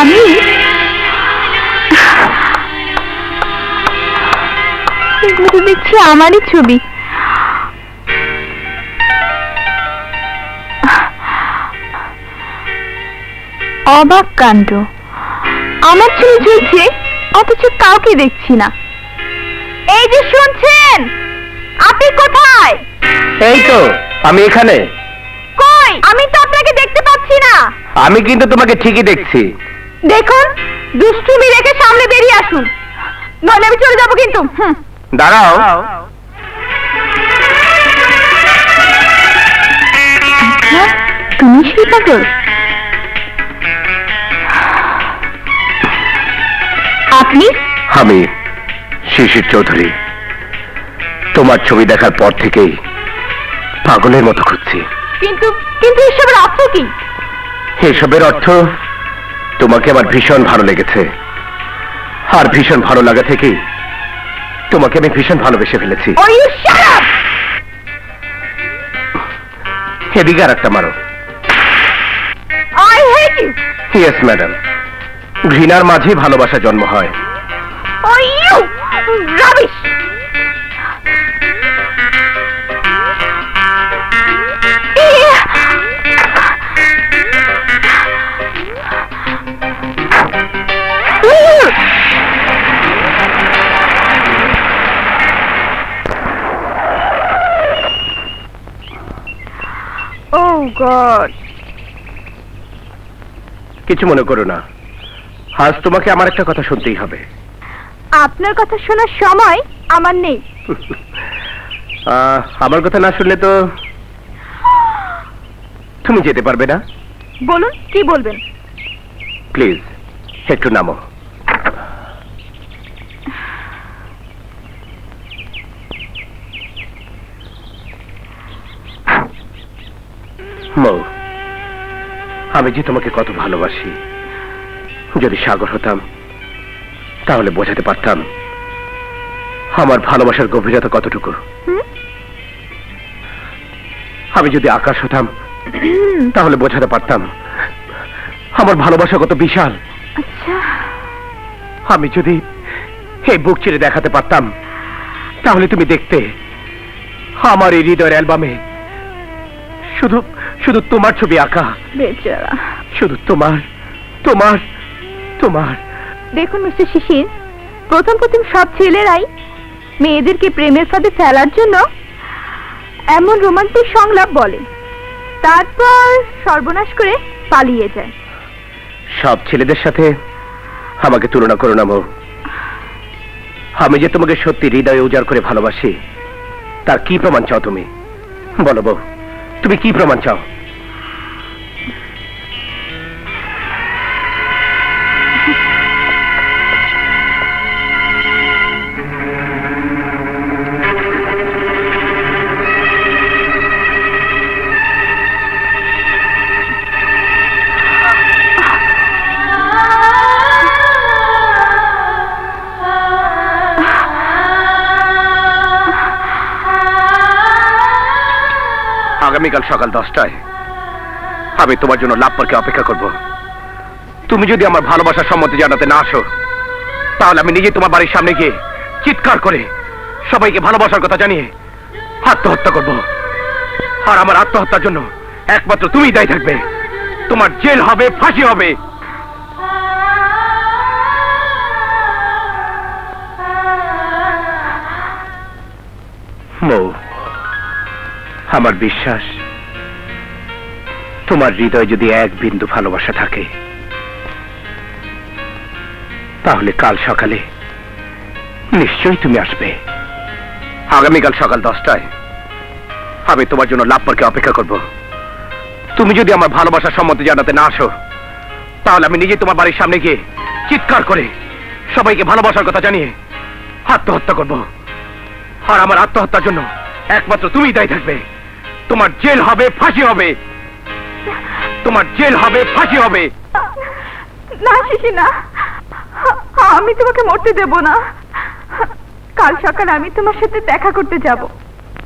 আমি দেখছি আমারই ছবি। অবাক কাণ্ড। আমার ছবি ঝুলছে অথচ কাউকে দেখছি না। এই যে শুনছেন আপনি কোথায়? এই তো আমি এখানে। কই? আমি তো আপনাকে দেখতে পাচ্ছি না। আমি কিন্তু তোমাকে ঠিকই দেখছি। দেখুন দুষ্টুমি রেখে সামনে বেরিয়ে আসুন। নইলে আমি চলে যাব কিন্তু দাঁড়াও। হ্যাঁ, তুমি সেই পাগল? আপনি? আমি শিশির চৌধুরী। তোমার ছবি দেখার পর থেকেই পাগলের মতো খুঁজছি। কিন্তু কিন্তু এসবের অর্থ কি? এসবের অর্থ তোমাকে আমার ভীষণ ভালো লেগেছে। আর ভীষণ ভালো লাগা থেকেই তোমাকে আমি ভীষণ ভালোবেসে ফেলেছি। এদিকে আর একটা মারো। ইয়েস ম্যাডাম ঘৃণার মাঝে ভালোবাসা জন্ম হয়। গড কিছু মনে করো না। আজ তোমাকে আমার একটা কথা শুনতেই হবে। আপনার কথা শোনার সময় আমার নেই। আমার কথা না শুনলে তো তুমি যেতে পারবে না? বলুন কি বলবেন? প্লিজ একটু নামো মৌ আমি যে তোমাকে কত ভালোবাসি। যদি সাগর হতাম তাহলে বোঝাতে পারতাম আমার ভালোবাসার গভীরতা কতটুকু। আমি যদি আকাশ হতাম তাহলে বোঝাতে পারতাম আমার ভালোবাসা কত বিশাল। আচ্ছা। আমি যদি এই বুক চিরে দেখাতে পারতাম তাহলে তুমি দেখতে আমার এই হৃদয়ের অ্যালবামে শুধু শুধু তোমার ছবি আঁকা। বেচারা। শুধু তোমার তোমার তোমার। দেখুন মিস্টার শিশির প্রথম প্রথম সব ছেলেরাই মেয়েদেরকে প্রেমের ফাঁদে ফেলার জন্য এমন রোমান্টিক সংলাপ বলে। তারপর সর্বনাশ করে পালিয়ে যায়। সব ছেলেদের সাথে আমাকে তুলনা করো না মৌ আমি যে তোমাকে সত্যি হৃদয়ে উজাড় করে ভালোবাসি তার কি প্রমাণ চাও তুমি? বলো বউ। তুমি কি প্রমাণ চাও আগামীকাল সকাল দশটায় আমি তোমার জন্য লাভপারকে অপেক্ষা করব। তুমি যদি আমার ভালোবাসার সম্মতি জানাতে না আসো, তাহলে আমি নিজে তোমার বাড়ির সামনে গিয়ে চিৎকার করে সবাইকে ভালোবাসার কথা জানিয়ে আত্মহত্যা করব। আর আমার আত্মহত্যার জন্য একমাত্র তুমিই দায়ী থাকবে। তোমার জেল হবে, ফাঁসি হবে। মৌ আমার বিশ্বাস। তোমার হৃদয়ে যদি এক বিন্দু ভালোবাসা থাকে, তাহলে কাল সকালে নিশ্চয়ই তুমি আসবে। আগামীকাল সকাল দশটায় আমি তোমার জন্য লাভপারকে অপেক্ষা করব। তুমি যদি আমার ভালোবাসার সম্মতি জানাতে না আসো, তাহলে আমি নিজে তোমার বাড়ির সামনে গিয়ে চিৎকার করে সবাইকে ভালোবাসার কথা জানিয়ে আত্মহত্যা করব। আর আমার আত্মহত্যার জন্য একমাত্র তুমিই দায়ী থাকবে। তোমার জেল হবে, ফাঁসি হবে। তোমার জেল হবে, ফাঁসি হবে। না, শিশি, না। আমি তোমাকে মরতে দেব না। কাল সকালে আমি তোমার সাথে দেখা করতে যাব।